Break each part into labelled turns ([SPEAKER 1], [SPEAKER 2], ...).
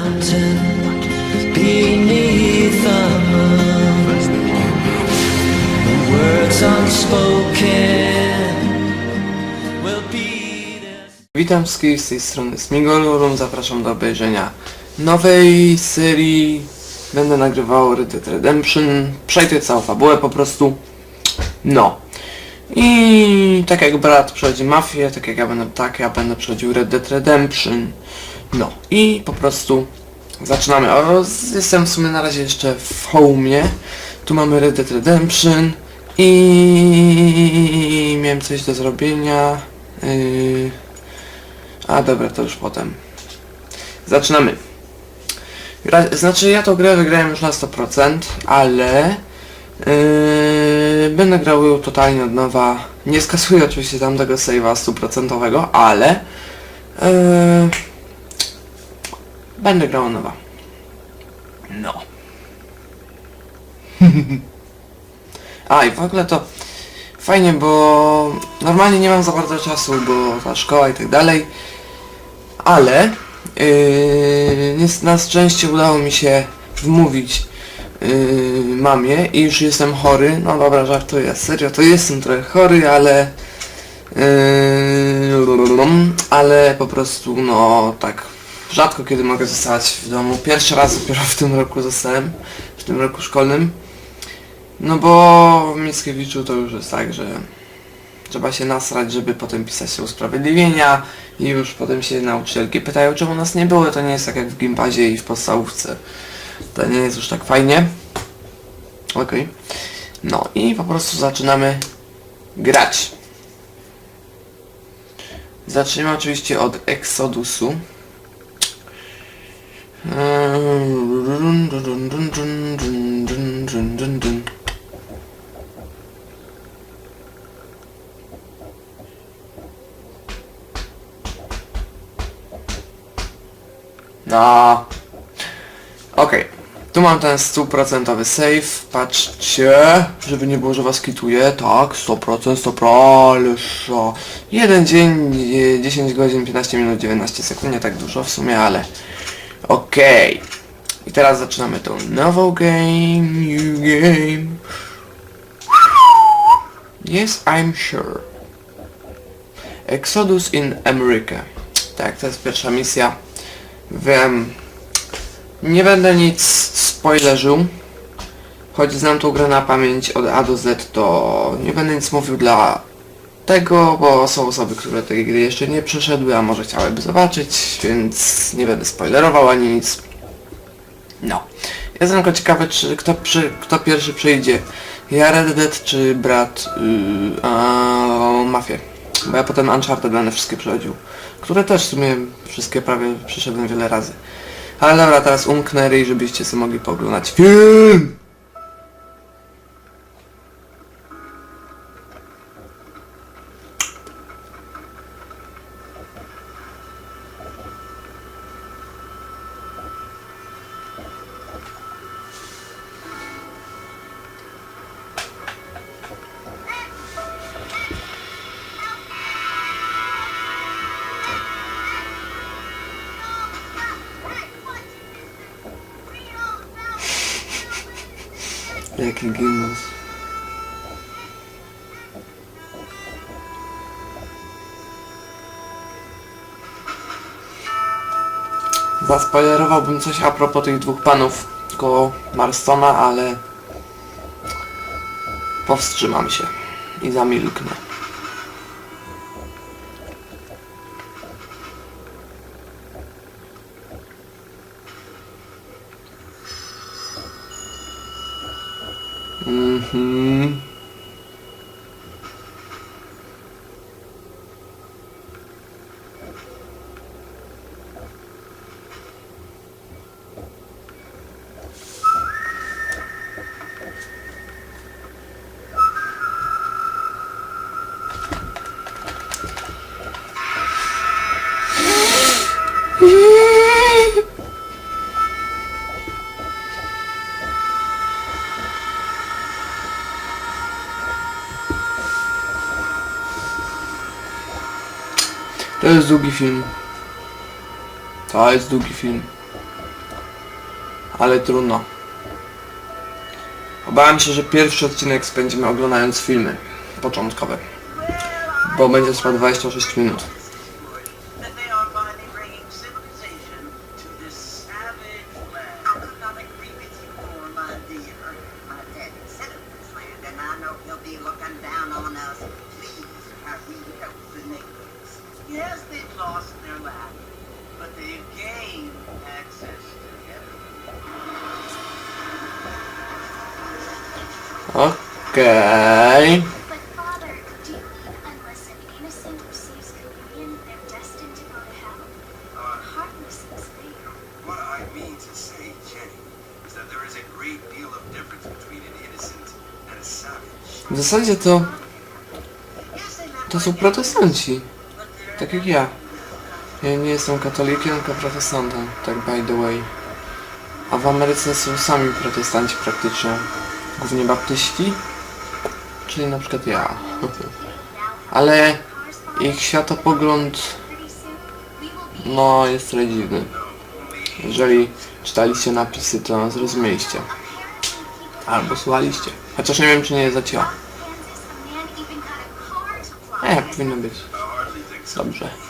[SPEAKER 1] mountain beneath the moon. The words unspoken will be.
[SPEAKER 2] Witam wszystkich z tej strony Smigolurum, zapraszam do obejrzenia nowej serii. Będę nagrywał Red Dead Redemption, przejdę całą fabułę po prostu. No. I tak jak brat przechodzi Mafię, tak jak ja będę, tak ja będę przechodził Red Dead Redemption. No. I po prostu zaczynamy. Z- jestem w sumie na razie jeszcze w Home'ie. Tu mamy Red Dead Redemption. I miałem coś do zrobienia. Yy... A dobra, to już potem. Zaczynamy. Gra, znaczy ja tą grę wygrałem już na 100%, ale yy, będę grał ją totalnie od nowa. Nie skasuję oczywiście tamtego save'a stuprocentowego, ale yy, będę grał nowa. No. A i w ogóle to fajnie, bo normalnie nie mam za bardzo czasu, bo ta szkoła i tak dalej, ale yy, na szczęście udało mi się wmówić yy, mamie i już jestem chory, no dobra, żartuję, serio, to jestem trochę chory, ale yy, ale po prostu, no tak, rzadko kiedy mogę zostać w domu, pierwszy raz dopiero w tym roku zostałem, w tym roku szkolnym, no bo w Mickiewiczu to już jest tak, że trzeba się nasrać, żeby potem pisać się usprawiedliwienia i już potem się nauczycielki pytają, czemu nas nie było. To nie jest tak jak w gimbazie i w podstawówce. To nie jest już tak fajnie. Okej. No i po prostu zaczynamy grać. Zaczniemy oczywiście od Exodusu. No. Okej. Tu mam ten stuprocentowy save. Patrzcie, żeby nie było, że was kituje. Tak, 100%, 100%, ależa. Jeden dzień, e, 10 godzin, 15 minut, 19 sekund. Nie tak dużo w sumie, ale... Okej. I teraz zaczynamy tą nową game, new game. Yes, I'm sure. Exodus in America. Tak, to jest pierwsza misja. Wiem. Nie będę nic spoilerzył. Choć znam tą grę na pamięć od A do Z, to nie będę nic mówił dla tego, bo są osoby, które tej gry jeszcze nie przeszedły, a może chciałyby zobaczyć, więc nie będę spoilerował ani nic. No. Jestem tylko ciekawy, czy kto, przy, kto pierwszy przejdzie. Ja Red Dead, czy brat yy, a, Mafię. Bo ja potem Uncharted będę wszystkie przechodził. Które też w sumie wszystkie prawie przeszedłem wiele razy. Ale dobra, teraz umknę ryj, żebyście sobie mogli pooglądać film. Jaki gimnaz. Zaspoilerowałbym coś a propos tych dwóch panów koło Marstona, ale powstrzymam się i zamilknę. Mhm. To jest długi film. To jest długi film. Ale trudno. Obawiam się, że pierwszy odcinek spędzimy oglądając filmy początkowe. Bo będzie trwał 26 minut.
[SPEAKER 3] A savage.
[SPEAKER 2] W zasadzie to, to są protestanci. Tak jak ja. Ja nie jestem katolikiem, tylko protestantem. Tak by the way. A w Ameryce są sami protestanci praktycznie. Głównie baptyści. Czyli na przykład ja. Ale ich światopogląd no jest trochę dziwny. Jeżeli czytaliście napisy, to zrozumieliście. Albo słuchaliście. Chociaż nie wiem, czy nie zacięła. Nie, powinno być. Dobrze.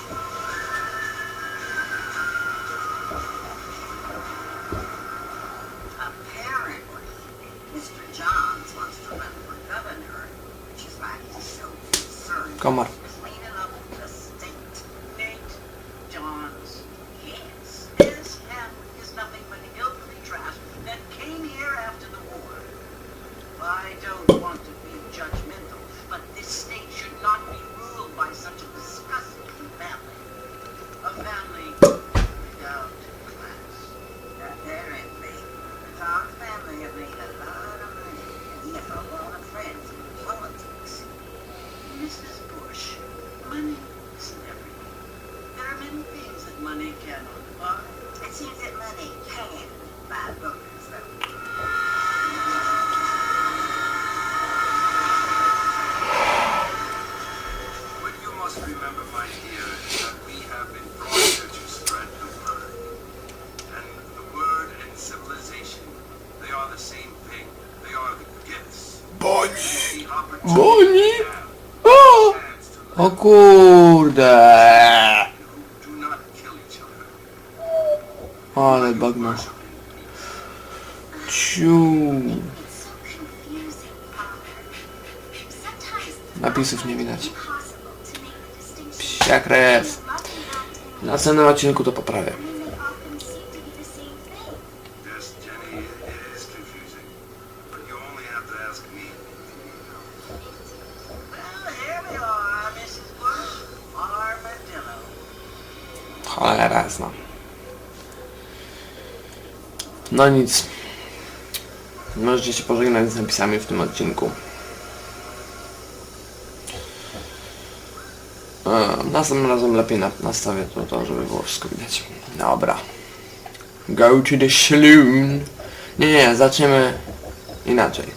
[SPEAKER 4] Have,
[SPEAKER 2] O! O kurde! Ale bagno. Ciu. Napisów nie widać. Psia krew. Na następnym odcinku to poprawię. No nic. Możecie się pożegnać z napisami w tym odcinku. E, następnym razem lepiej na, nastawię to, to, żeby było wszystko widać. Dobra. Go to the saloon. Nie, nie, zaczniemy inaczej.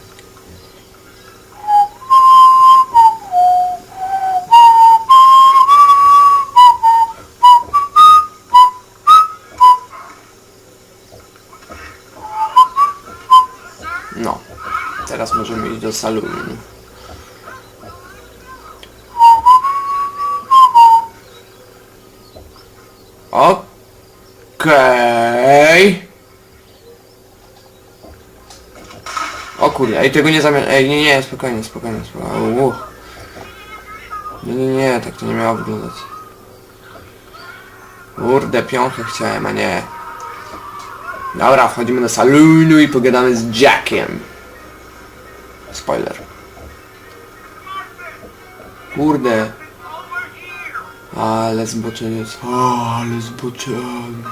[SPEAKER 2] Salonu. Okej. O kurde, ej tego nie zamiast... Ej, nie, nie, spokojnie, spokojnie, spokojnie. Nie, nie, nie, tak to nie miało wyglądać. Kurde, piąchę chciałem, a nie. Dobra, wchodzimy do salonu i pogadamy z Jackiem. Spoiler. Kurde. Ale zboczeniec. Ale zboczeń.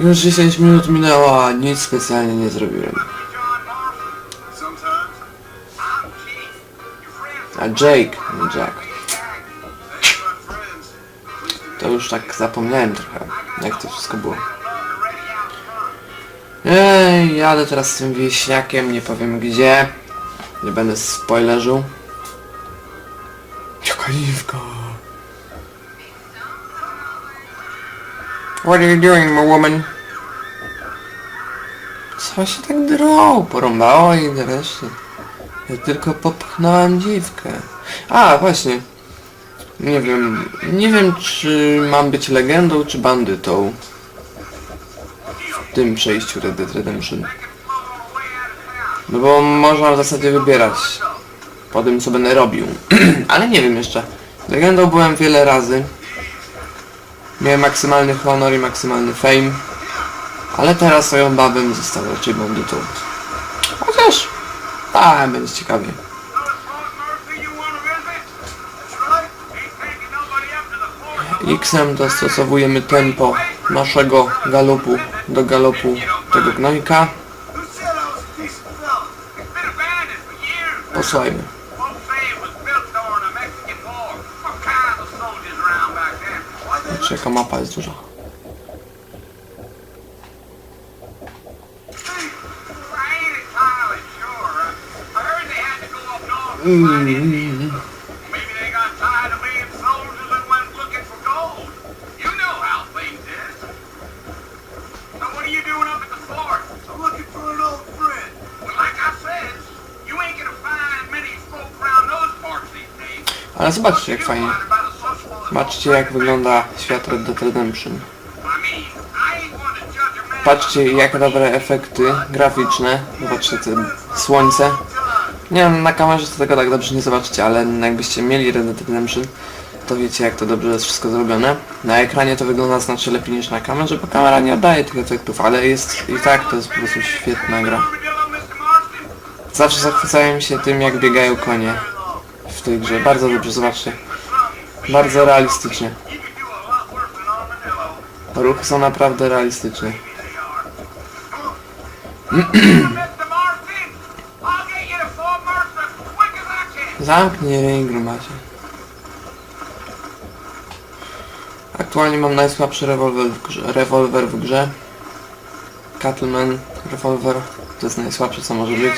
[SPEAKER 2] Już 10 minut minęło, a nic specjalnie nie zrobiłem. A Jake, nie Jack.
[SPEAKER 3] To
[SPEAKER 2] już tak zapomniałem trochę, jak to wszystko było. Jadę teraz z tym wieśniakiem, nie powiem gdzie. Nie będę spoilerzył. Jaka dziwka. What are you doing, my woman? Co się tak drą? Porąbało i reszty. Ja tylko popchnąłem dziwkę. A, właśnie. Nie wiem, nie wiem czy mam być legendą czy bandytą. Tym przejściu Red Dead Redemption. No bo można w zasadzie wybierać po tym co będę robił. Ale nie wiem jeszcze. Legendą byłem wiele razy. Miałem maksymalny honor i maksymalny fame. Ale teraz swoją babę został raczej bandytą. Chociaż... Tak, będzie ciekawie. X-em dostosowujemy tempo naszego galopu do galopu tego gnojka.
[SPEAKER 3] Who said I was a decent fella?
[SPEAKER 2] Zobaczcie jak fajnie. Zobaczcie jak wygląda świat Red Dead Redemption.
[SPEAKER 3] To
[SPEAKER 2] Patrzcie jak dobre efekty graficzne. Zobaczcie te słońce. Nie wiem, na kamerze to tego tak dobrze nie zobaczycie, ale jakbyście mieli Red Dead Redemption, to wiecie jak to dobrze jest wszystko zrobione. Na ekranie to wygląda znacznie lepiej niż na kamerze, bo kamera nie oddaje tych efektów, ale jest i tak to jest po prostu świetna gra. Zawsze zachwycałem się tym jak biegają konie w tej grze. Bardzo dobrze, zobaczcie. Bardzo realistycznie. Ruchy są naprawdę realistyczne. Zamknij ryj, grumacie. Aktualnie mam najsłabszy rewolwer w grze. Rewolwer w grze. Cattleman rewolwer. To jest najsłabsze co może być.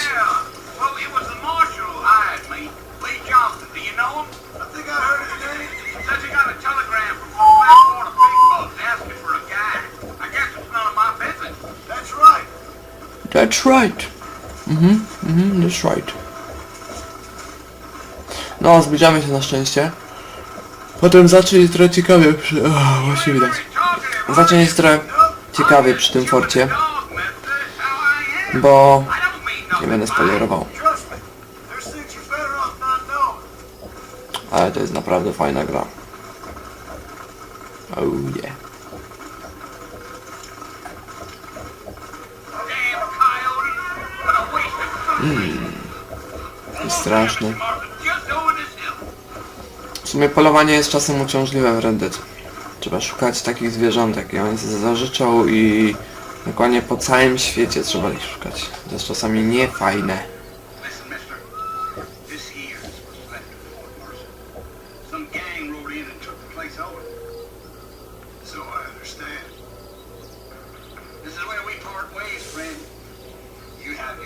[SPEAKER 3] That's right.
[SPEAKER 2] Mhm, mhm, that's right. No, zbliżamy się na szczęście. Potem zacznie się trochę ciekawie przy... Oh, właśnie widać. Zacznie się trochę ciekawie przy tym forcie, bo nie będę spoilerował. Ale to jest naprawdę fajna gra. Oh yeah. Jest straszne. W sumie polowanie jest czasem uciążliwe w Red. Trzeba szukać takich zwierzątek i one się zażyczą i dokładnie po całym świecie trzeba ich szukać. To jest czasami niefajne.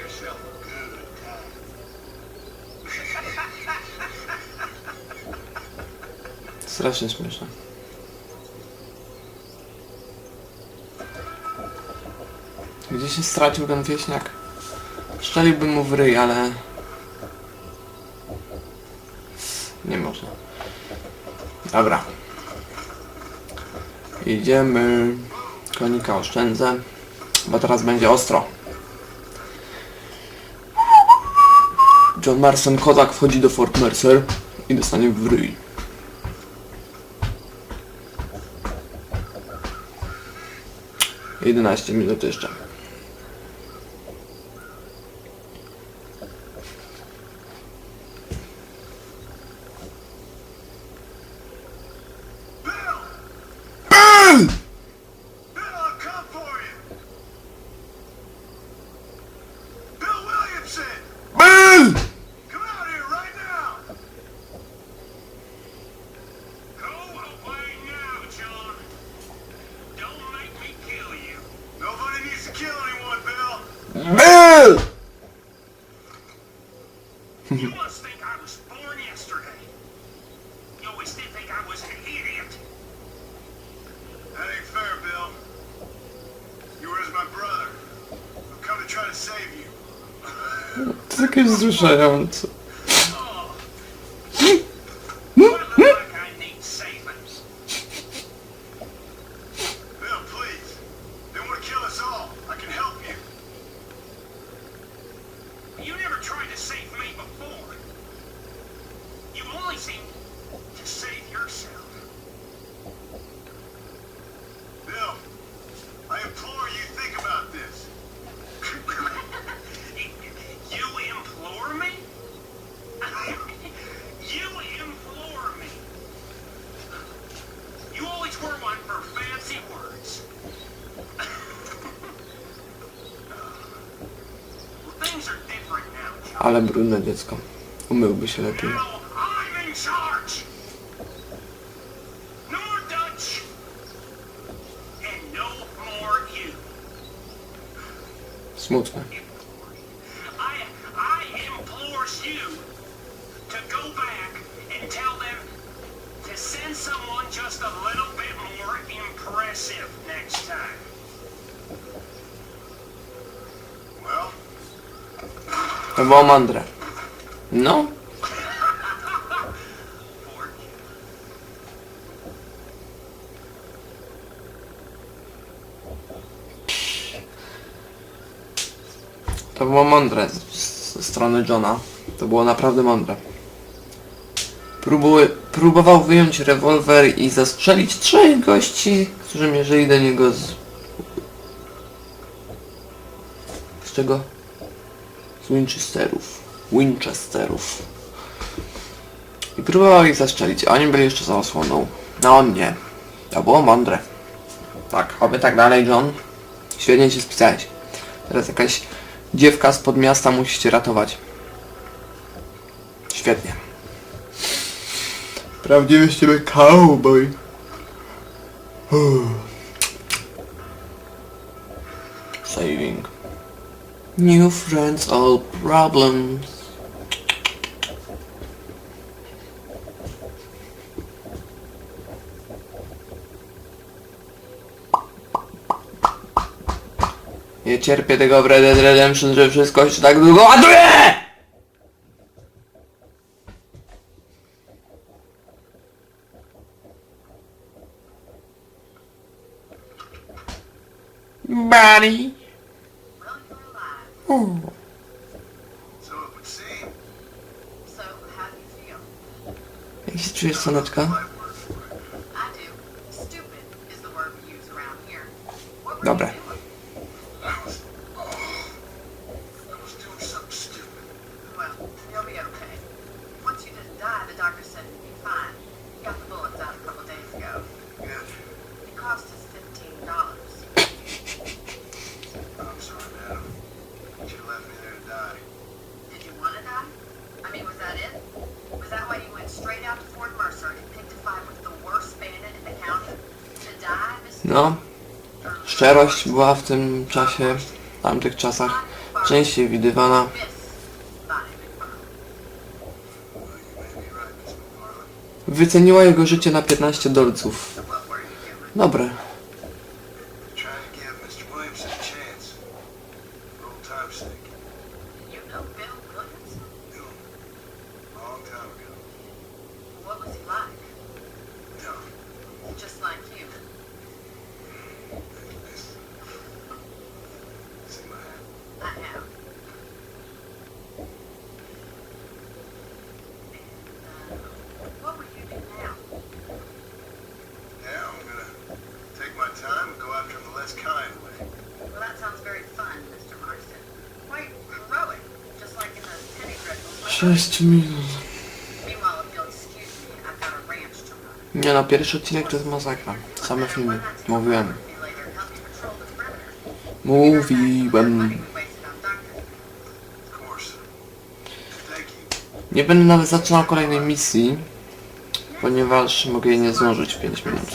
[SPEAKER 3] Yourself
[SPEAKER 2] Strasznie śmieszne. Gdzie się stracił ten wieśniak? Szczeliłbym mu w ryj, ale... Nie można. Dobra. Idziemy. Konika oszczędzę. Bo teraz będzie ostro. John Marston Kozak wchodzi do Fort Mercer i dostanie w ryj. Jedenaście minut jeszcze.
[SPEAKER 3] To
[SPEAKER 2] jest jakieś wzruszające. ale brudne dziecko. Umyłby się lepiej. Smutne.
[SPEAKER 3] To
[SPEAKER 2] było mądre. No. To było mądre ze strony Johna. To było naprawdę mądre. Próbował wyjąć rewolwer i zastrzelić trzech gości, którzy mierzyli do niego z... Z czego? z Winchesterów. Winchesterów. I próbował ich zastrzelić, a oni byli jeszcze za osłoną. No on nie. To było mądre. Tak, oby tak dalej, John. Świetnie się spisałeś. Teraz jakaś dziewka z podmiasta musicie ratować. Świetnie. Prawdziwy z ciebie cowboy. Saving. New friends, all problems. Nie cierpię tego w Red Dead Redemption, że wszystko się tak długo ładuje! Szczerość była w tym czasie, w tamtych czasach, częściej widywana. Wyceniła jego życie na 15 dolców. Dobre.
[SPEAKER 3] No.
[SPEAKER 4] Just like you.
[SPEAKER 2] 6 minut. Nie no, pierwszy odcinek to jest masakra. Same filmy. Mówiłem. Mówiłem. Nie będę nawet zaczynał kolejnej misji, ponieważ mogę jej nie złożyć w 5 minut.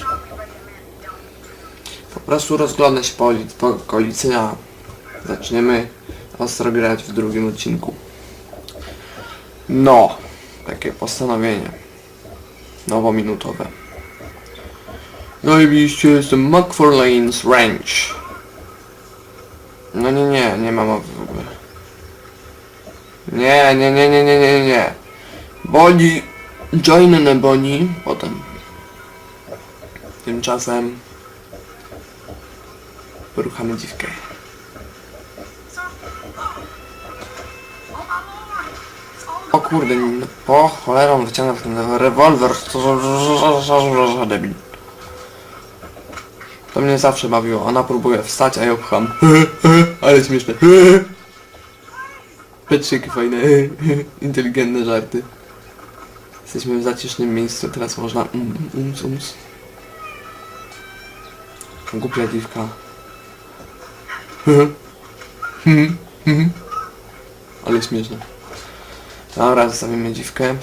[SPEAKER 2] Po prostu rozglądam się po, po okolicy, a zaczniemy ostro grać w drugim odcinku. No, takie postanowienie. Nowominutowe. No Najbliższy jest McFarlane's Ranch. No nie, nie, nie ma mowy w ogóle. Nie, nie, nie, nie, nie, nie, nie. Boni, joinne boni, potem. Tymczasem... Poruchamy dziwkę. Kurde, no, po cholerą wyciąga ten rewolwer. Debil. To mnie zawsze bawiło. Ona próbuje wstać, a ja pcham. Ale śmieszne. Jakie fajne. Inteligentne żarty. Jesteśmy w zacisznym miejscu, teraz można um, ums, ums. Głupia dziwka. Ale śmieszne. Dobra, zostawimy dziwkę.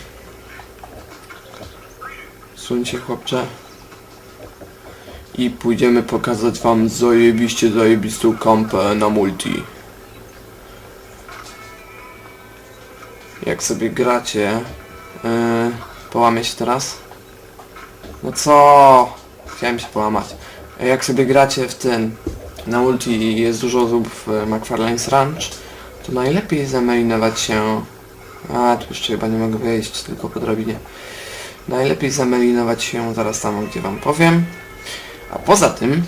[SPEAKER 2] Suń się chłopcze. I pójdziemy pokazać wam zajebiście zajebistą kampę na multi. Jak sobie gracie... Yy, połamie się teraz? No co? Chciałem się połamać. Jak sobie gracie w ten... Na multi jest dużo osób w McFarlane's Ranch, to najlepiej zamelinować się... A, tu jeszcze chyba nie mogę wejść, tylko po drabinie. Najlepiej zamelinować się zaraz tam, gdzie wam powiem. A poza tym,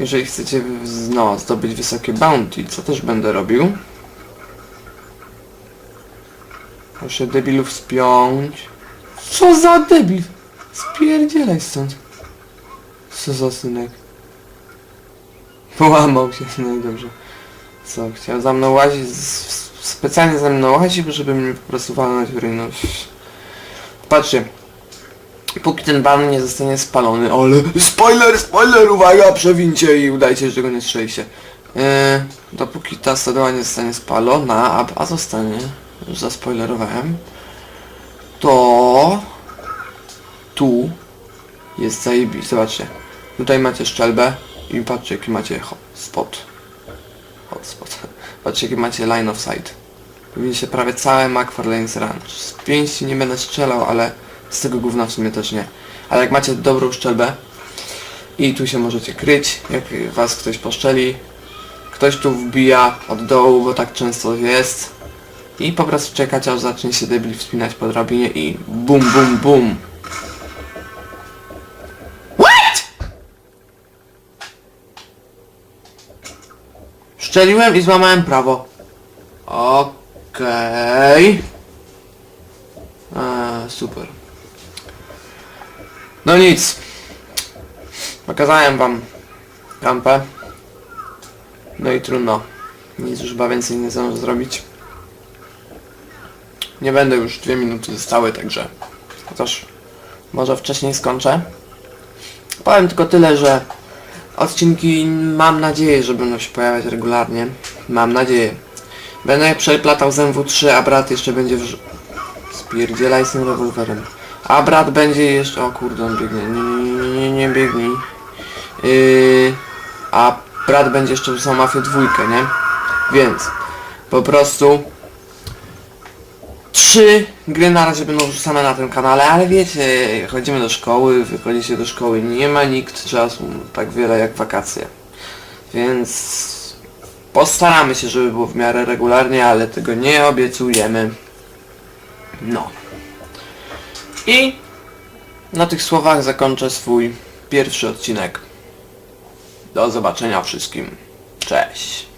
[SPEAKER 2] jeżeli chcecie no, zdobyć wysokie bounty, co też będę robił, proszę debilów spiąć. Co za debil? Spierdzielaj stąd. Co za synek? Połamał się, no i dobrze. Co, chciał za mną łazić, z- specjalnie za mną łazić, żeby mnie po prostu walnąć w ryj, no. Patrzcie, Póki ten ban nie zostanie spalony, ale spoiler, spoiler, uwaga, przewincie i udajcie, że go nie strzeliście. Yy, dopóki ta stodoła nie zostanie spalona, a, a zostanie, już zaspoilerowałem, to tu jest zajebi. Zobaczcie, tutaj macie szczelbę i patrzcie jaki macie hotspot. Hotspot. Patrzcie jaki macie line of sight. Powinniście prawie całe McFarlane's Ranch. Z pięści nie będę strzelał, ale z tego gówna w sumie też nie. Ale jak macie dobrą szczelbę i tu się możecie kryć, jak was ktoś poszczeli, ktoś tu wbija od dołu, bo tak często jest i po prostu czekać aż zacznie się debil wspinać po drabinie i bum bum bum. Szczeliłem i złamałem prawo. Okej. Eee, super. No nic. Pokazałem wam kampę. No i trudno. Nic już chyba więcej nie zdążę zrobić. Nie będę już dwie minuty zostały, także chociaż może wcześniej skończę. Powiem tylko tyle, że odcinki mam nadzieję, że będą się pojawiać regularnie. Mam nadzieję. Będę przeplatał z MW3, a brat jeszcze będzie w... Spierdzielaj z tym rewolwerem. A brat będzie jeszcze... O kurde, on biegnie. Nie, nie, nie, nie, biegnij. Yy, a brat będzie jeszcze wrzucał Mafię dwójkę, nie? Więc po prostu trzy gry na razie będą wrzucane na tym kanale, ale wiecie, chodzimy do szkoły, wychodzicie do szkoły, nie ma nikt czasu tak wiele jak wakacje. Więc postaramy się, żeby było w miarę regularnie, ale tego nie obiecujemy. No. I na tych słowach zakończę swój pierwszy odcinek. Do zobaczenia wszystkim. Cześć.